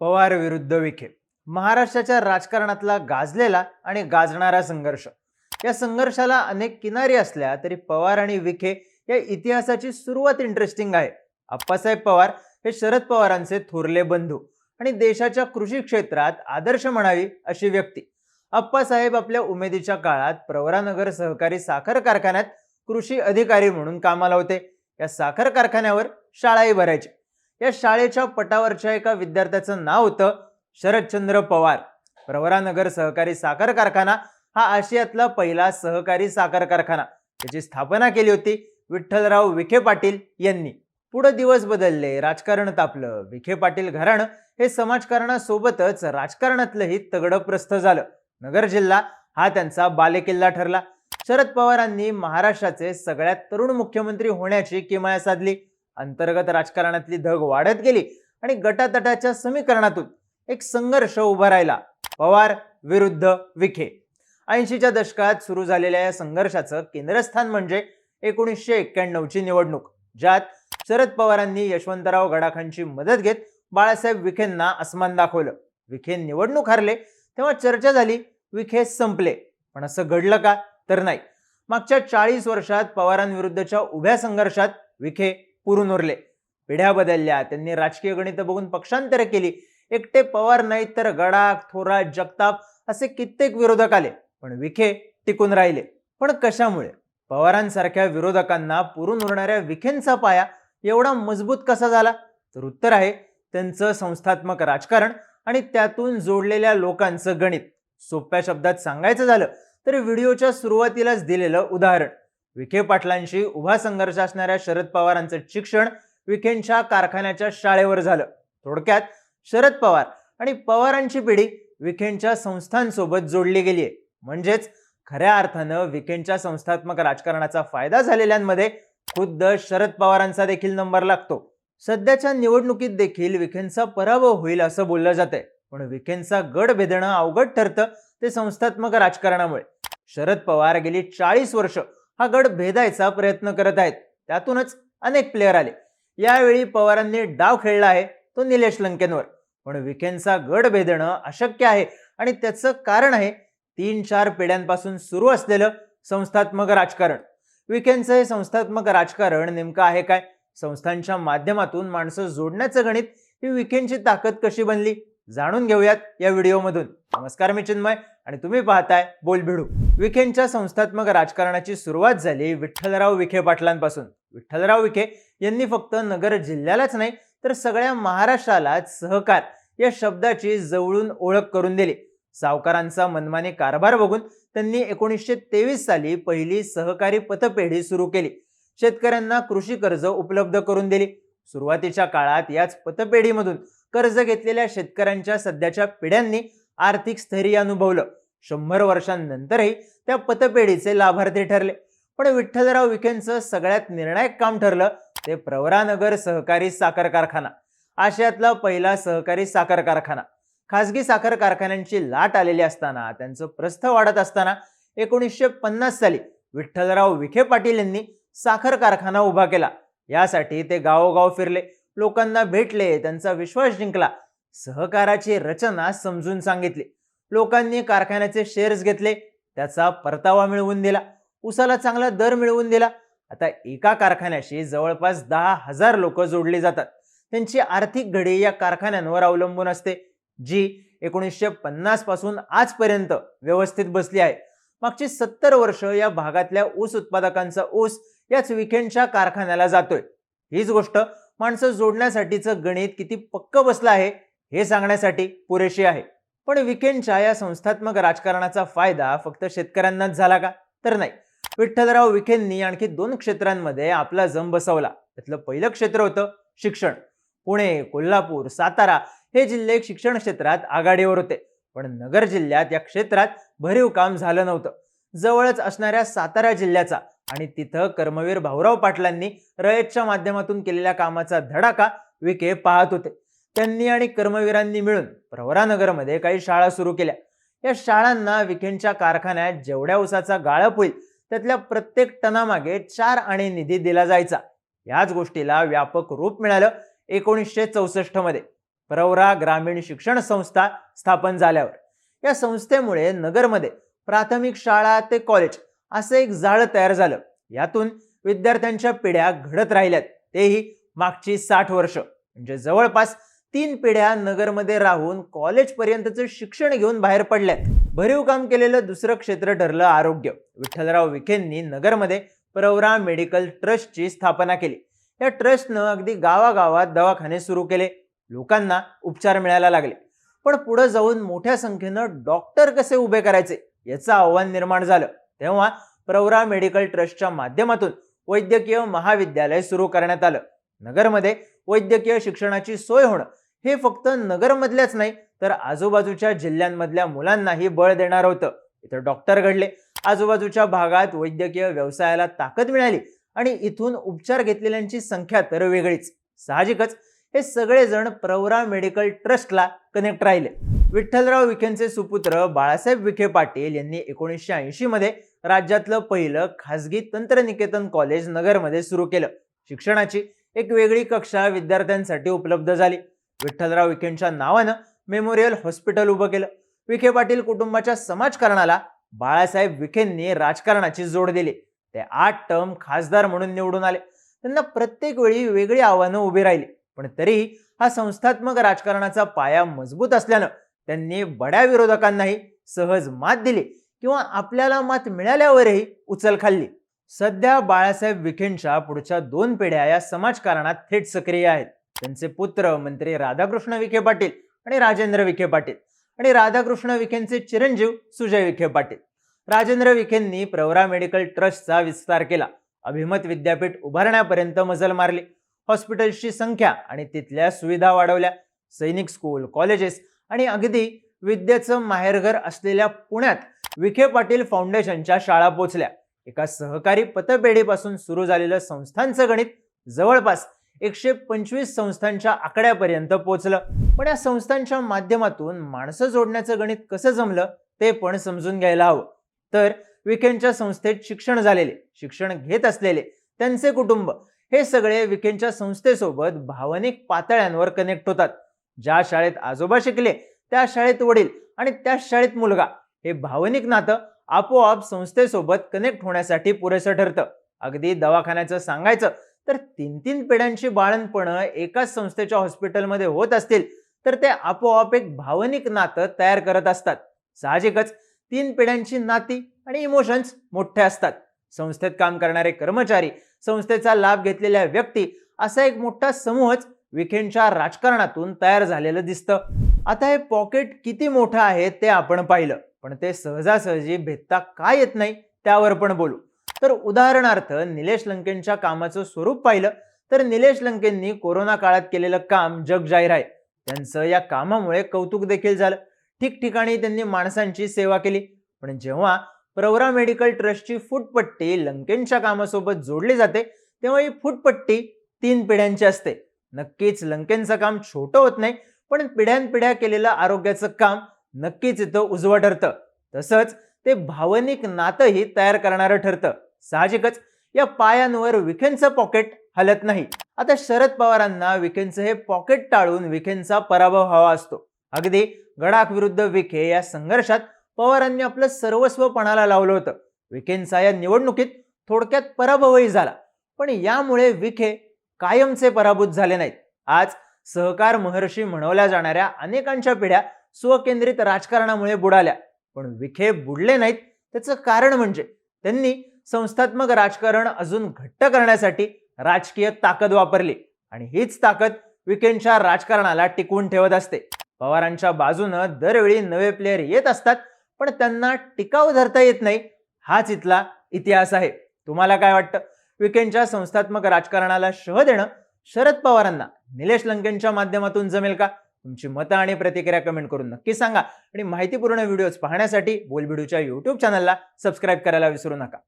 पवार विरुद्ध विखे महाराष्ट्राच्या राजकारणातला गाजलेला आणि गाजणारा संघर्ष. या संघर्षाला अनेक किनारी असल्या तरी पवार आणि विखे या इतिहासाची सुरुवात इंटरेस्टिंग आहे. आप्पासाहेब पवार हे शरद पवारांचे थोरले बंधू आणि देशाच्या कृषी क्षेत्रात आदर्श म्हणावी अशी व्यक्ती. आप्पासाहेब आपल्या उमेदीच्या काळात प्रवरानगर सहकारी साखर कारखान्यात कृषी अधिकारी म्हणून कामाला होते. या साखर कारखान्यावर शाळाही भरायची. या शाळेच्या पटावरच्या एका विद्यार्थ्याचं नाव होतं शरदचंद्र पवार. प्रवरानगर सहकारी साखर कारखाना हा आशियातला पहिला सहकारी साखर कारखाना. त्याची स्थापना केली होती विठ्ठलराव विखे पाटील यांनी. पुढे दिवस बदलले राजकारण तापलं विखे पाटील घराणं हे समाजकारणासोबतच राजकारणातलंही तगडं प्रस्थ झालं. नगर जिल्हा हा त्यांचा बालेकिल्ला ठरला. शरद पवारांनी महाराष्ट्राचे सगळ्यात तरुण मुख्यमंत्री होण्याची किमाया साधली. अंतर्गत राजकारणातली धग वाढत गेली आणि गटातटाच्या समीकरणातून एक संघर्ष उभा राहिला. पवार विरुद्ध विखे. ऐंशीच्या दशकात सुरू झालेल्या या संघर्षाचं केंद्रस्थान म्हणजे एकोणीसशे एक्क्याण्णवची निवडणूक ज्यात शरद पवारांनी यशवंतराव गडाखांची मदत घेत बाळासाहेब विखेंना अस्मान दाखवलं. विखे निवडणूक हरले तेव्हा चर्चा झाली विखे संपले. पण असं घडलं का? तर नाही. मागच्या चाळीस वर्षात पवारांविरुद्धच्या उभ्या संघर्षात विखे पुरून उरले. पिढ्या बदलल्या. त्यांनी राजकीय गणित बघून पक्षांतर केली. एकटे पवार नाही तर गडाख थोरात जगताप असे कित्येक विरोधक आले. पण विखे टिकून राहिले. पण कशामुळे? पवारांसारख्या विरोधकांना पुरून उरणाऱ्या विखेंचा पाया एवढा मजबूत कसा झाला? तर उत्तर आहे त्यांचं संस्थात्मक राजकारण आणि त्यातून जोडलेल्या लोकांचं गणित. सोप्या शब्दात सांगायचं झालं तर व्हिडिओच्या सुरुवातीलाच दिलेलं उदाहरण. विखे पाटलांशी उभा संघर्ष असणाऱ्या शरद पवारांचं शिक्षण विखेंच्या कारखान्याच्या शाळेवर झालं. थोडक्यात शरद पवार आणि पवारांची पिढी विखेंच्या संस्थांसोबत जोडली गेली आहे. म्हणजेच खऱ्या अर्थानं विखेंच्या संस्थात्मक राजकारणाचा फायदा झालेल्यांमध्ये खुद्द शरद पवारांचा देखील नंबर लागतो. सध्याच्या निवडणुकीत देखील विखेंचा पराभव होईल असं बोललं जातंय. पण विखेंचा गड भेदणं अवघड ठरतं ते संस्थात्मक राजकारणामुळे. शरद पवार गेली चाळीस वर्ष हा गड भेदायचा प्रयत्न करत आहेत. त्यातूनच अनेक प्लेअर आले. यावेळी पवारांनी डाव खेळला आहे तो निलेश लंकेंवर. पण विखेंचा गड भेदणं अशक्य आहे आणि त्याचं कारण आहे तीन चार पिढ्यांपासून सुरू असलेलं संस्थात्मक राजकारण. विखेंचं हे संस्थात्मक राजकारण नेमकं आहे काय? संस्थांच्या माध्यमातून माणसं जोडण्याचं गणित ही विखेंची ताकद कशी बनली? जाणून घेऊयात या व्हिडिओमधून. नमस्कार मी चिन्मय आणि तुम्ही पाहताय बोलभिडू विखेंच्या संस्थात्मक राजकारणाची सुरुवात झाली विठ्ठलराव विखे पाटलांपासून. विठ्ठलराव विखे यांनी फक्त नगर जिल्ह्यालाच नाही तर सगळ्या महाराष्ट्रालाच सहकार या शब्दाची जवळून ओळख करून दिली. सावकारांचा मनमानी कारभार बघून त्यांनी एकोणीसशे तेवीस साली पहिली सहकारी पतपेढी सुरू केली. शेतकऱ्यांना कृषी कर्ज उपलब्ध करून दिली. सुरुवातीच्या काळात याच पतपेढीमधून कर्ज घेतलेल्या शेतकऱ्यांच्या सध्याच्या पिढ्यांनी आर्थिक स्थैर्य अनुभवलं. शंभर वर्षांनंतरही त्या पतपेढीचे लाभार्थी ठरले. पण विठ्ठलराव विखेंचं सगळ्यात निर्णायक काम ठरलं ते प्रवरानगर सहकारी साखर कारखाना. आशियातला पहिला सहकारी साखर कारखाना. खासगी साखर कारखान्यांची लाट आलेली असताना त्यांचं प्रस्थ वाढत असताना एकोणीसशे पन्नास साली विठ्ठलराव विखे पाटील यांनी साखर कारखाना उभा केला. यासाठी ते गावोगाव फिरले. लोकांना भेटले त्यांचा विश्वास जिंकला. सहकाराची रचना समजून सांगितली. लोकांनी कारखान्याचे शेअर्स घेतले त्याचा परतावा मिळवून दिला. उसाला चांगला दर मिळवून दिला. आता एका कारखान्याशी जवळपास दहा हजार लोक जोडली जातात. त्यांची आर्थिक घडी या कारखान्यांवर अवलंबून असते जी एकोणीसशे पन्नासपासून आजपर्यंत व्यवस्थित बसली आहे. मागची सत्तर वर्ष या भागातल्या ऊस उत्पादकांचा ऊस याच विकेंडच्या कारखान्याला जातोय. हीच गोष्ट माणसं जोडण्यासाठीचं गणित किती पक्क बसलं आहे हे सांगण्यासाठी पुरेशी आहे. पण विखेंच्या या संस्थात्मक राजकारणाचा फायदा फक्त शेतकऱ्यांनाच झाला का? तर नाही. विठ्ठलराव विखेंनी आणखी दोन क्षेत्रांमध्ये आपला जम बसवला त्यातलं पहिलं क्षेत्र होतं शिक्षण. पुणे कोल्हापूर सातारा हे जिल्हे शिक्षण क्षेत्रात आघाडीवर होते. पण नगर जिल्ह्यात या क्षेत्रात भरीव काम झालं नव्हतं. जवळच असणाऱ्या सातारा जिल्ह्याचा आणि तिथं कर्मवीर भाऊराव पाटलांनी रयतच्या माध्यमातून केलेल्या कामाचा धडाका विखे पाहत होते. त्यांनी आणि कर्मवीरांनी मिळून प्रवरानगरमध्ये काही शाळा सुरू केल्या. या शाळांना विखेंच्या कारखान्यात जेवढ्या उसाचा गाळप होईल त्यातल्या प्रत्येक टनामागे चार आणि निधी दिला जायचा. याच गोष्टीला व्यापक रूप मिळालं एकोणीसशे चौसष्टमध्ये प्रवरा ग्रामीण शिक्षण संस्था स्थापन झाल्यावर. या संस्थेमुळे नगरमध्ये प्राथमिक शाळा ते कॉलेज असं एक जाळं तयार झालं. यातून विद्यार्थ्यांच्या पिढ्या घडत राहिल्यात. तेही मागची साठ वर्ष. म्हणजे जवळपास तीन पिढ्या नगरमध्ये राहून कॉलेजपर्यंतचं शिक्षण घेऊन बाहेर पडल्यात. भरीव काम केलेलं दुसरं क्षेत्र ठरलं आरोग्य. विठ्ठलराव विखेंनी नगरमध्ये प्रवरा मेडिकल ट्रस्टची स्थापना केली. या ट्रस्टनं अगदी गावागावात दवाखाने सुरू केले. लोकांना उपचार मिळायला लागले. पण पुढे जाऊन मोठ्या संख्येनं डॉक्टर कसे उभे करायचे याचं आव्हान निर्माण झालं. तेव्हा प्रवरा मेडिकल ट्रस्टच्या माध्यमातून वैद्यकीय महाविद्यालय सुरू करण्यात आलं. नगरमध्ये वैद्यकीय शिक्षणाची सोय होणं हे फक्त नगरमधल्याच नाही तर आजूबाजूच्या जिल्ह्यांमधल्या मुलांनाही बळ देणार होतं. इथं डॉक्टर घडले. आजूबाजूच्या भागात वैद्यकीय व्यवसायाला ताकद मिळाली आणि इथून उपचार घेतलेल्यांची संख्या तर वेगळीच. साहजिकच हे सगळेजण प्रवरा मेडिकल ट्रस्टला कनेक्ट राहिले. विठ्ठलराव विखेंचे सुपुत्र बाळासाहेब विखे पाटील यांनी एकोणीसशे ऐंशी मध्ये राज्यातलं पहिलं खासगी तंत्रनिकेतन कॉलेज नगरमध्ये सुरू केलं. शिक्षणाची एक वेगळी कक्षा विद्यार्थ्यांसाठी उपलब्ध झाली. विठ्ठलराव विखेंच्या नावानं मेमोरियल हॉस्पिटल उभं केलं. विखे पाटील कुटुंबाच्या समाजकारणाला बाळासाहेब विखेंनी राजकारणाची जोड दिली. ते आठ टर्म खासदार म्हणून निवडून आले. त्यांना प्रत्येक वेळी वेगळी आव्हानं उभी राहिली. पण तरीही हा संस्थात्मक राजकारणाचा पाया मजबूत असल्यानं त्यांनी बड्या विरोधकांनाही सहज मात दिली किंवा आपल्याला मात मिळाल्यावरही उचल खाल्ली. सध्या बाळासाहेब विखेंच्या पुढच्या दोन पिढ्या या समाजकारणात थेट सक्रिय आहेत. त्यांचे पुत्र मंत्री राधाकृष्ण विखे पाटील आणि राजेंद्र विखे पाटील आणि राधाकृष्ण विखेंचे चिरंजीव सुजय विखे पाटील. राजेंद्र विखेंनी प्रवरा मेडिकल ट्रस्टचा विस्तार केला. अभिमत विद्यापीठ उभारण्यापर्यंत मजल मारली. हॉस्पिटल्सची संख्या आणि तिथल्या सुविधा वाढवल्या. सैनिक स्कूल कॉलेजेस आणि अगदी विद्येचं माहेरघर असलेल्या पुण्यात विखे पाटील फाउंडेशनच्या शाळा पोचल्या. एका सहकारी पतपेढीपासून सुरू झालेलं संस्थांचं गणित जवळपास एकशे पंचवीस संस्थांच्या आकड्यापर्यंत पोचलं. पण या संस्थांच्या माध्यमातून माणसं जोडण्याचं गणित कसं जमलं ते पण समजून घ्यायला हवं. तर विखेंच्या संस्थेत शिक्षण झालेले शिक्षण घेत असलेले त्यांचे कुटुंब हे सगळे विखेंच्या संस्थेसोबत भावनिक पातळ्यांवर कनेक्ट होतात. ज्या शाळेत आजोबा शिकले त्या शाळेत वडील आणि त्या शाळेत मुलगा हे भावनिक नातं आपोआप संस्थेसोबत कनेक्ट होण्यासाठी पुरेसं ठरतं. अगदी दवाखान्याचं सांगायचं तर तीन तीन पिढ्यांची बाळणपणं एकाच संस्थेच्या हॉस्पिटलमध्ये होत असतील तर ते आपोआप एक भावनिक नातं तयार करत असतात. साहजिकच तीन पिढ्यांची नाती आणि इमोशन्स मोठे असतात. संस्थेत काम करणारे कर्मचारी संस्थेचा लाभ घेतलेल्या व्यक्ती असा एक मोठा समूहच विखेंच्या राजकारणातून तयार झालेलं दिसतं. आता हे पॉकेट किती मोठं आहे ते आपण पाहिलं. पण ते सहजासहजी भेदता का येत नाही त्यावर पण बोलू. तर उदाहरणार्थ निलेश लंकेंच्या कामाचं स्वरूप पाहिलं तर निलेश लंकेंनी कोरोना काळात केलेलं काम जग जाहीर आहे. त्यांचं या कामामुळे कौतुक देखील झालं. ठिकठिकाणी त्यांनी माणसांची सेवा केली. पण जेव्हा प्रवरा मेडिकल ट्रस्टची फुटपट्टी लंकेंच्या कामासोबत जोडली जाते तेव्हा ही फुटपट्टी तीन पिढ्यांची असते. नक्कीच लंकेंचं काम छोटं होत नाही पण पिढ्यानपिढ्या केलेलं आरोग्याचं काम नक्कीच इथं उजवं ठरतं. तसंच ते भावनिक नातंही तयार करणारं ठरतं. साहजिकच या पायांवर विखेंचं पॉकेट हलत नाही. आता शरद पवारांना विखेंचं हे पॉकेट टाळून विखेंचा पराभव हवा असतो. अगदी गडाख विरुद्ध विखे या संघर्षात पवारांनी आपलं सर्वस्व पणाला लावलं होतं. विखेंचा या निवडणुकीत थोडक्यात पराभवही झाला. पण यामुळे विखे कायमचे पराभूत झाले नाहीत. आज सहकार महर्षी म्हणवल्या जाणाऱ्या अनेकांच्या पिढ्या स्वकेंद्रित राजकारणामुळे बुडाल्या. पण विखे बुडले नाहीत. त्याचं कारण म्हणजे त्यांनी संस्थात्मक राजकारण अजून घट्ट करण्यासाठी राजकीय ताकद वापरली. आणि हीच ताकद विखेंच्या राजकारणाला टिकवून ठेवत असते. पवारांच्या बाजूनं दरवेळी नवे प्लेयर येत असतात पण त्यांना टिकाव धरता येत नाही. हाच इथला इतिहास आहे. तुम्हाला काय वाटतं? विखेंच्या संस्थात्मक राजकारणाला शह देणं शरद पवारांना. निलेश लंकेंच्या माध्यमातून जमेल का? तुमची मतं आणि प्रतिक्रिया कमेंट करून नक्की सांगा. आणि माहितीपूर्ण व्हिडिओज पाहण्यासाठी बोलबिडूच्या युट्यूब चॅनलला सबस्क्राईब करायला विसरू नका.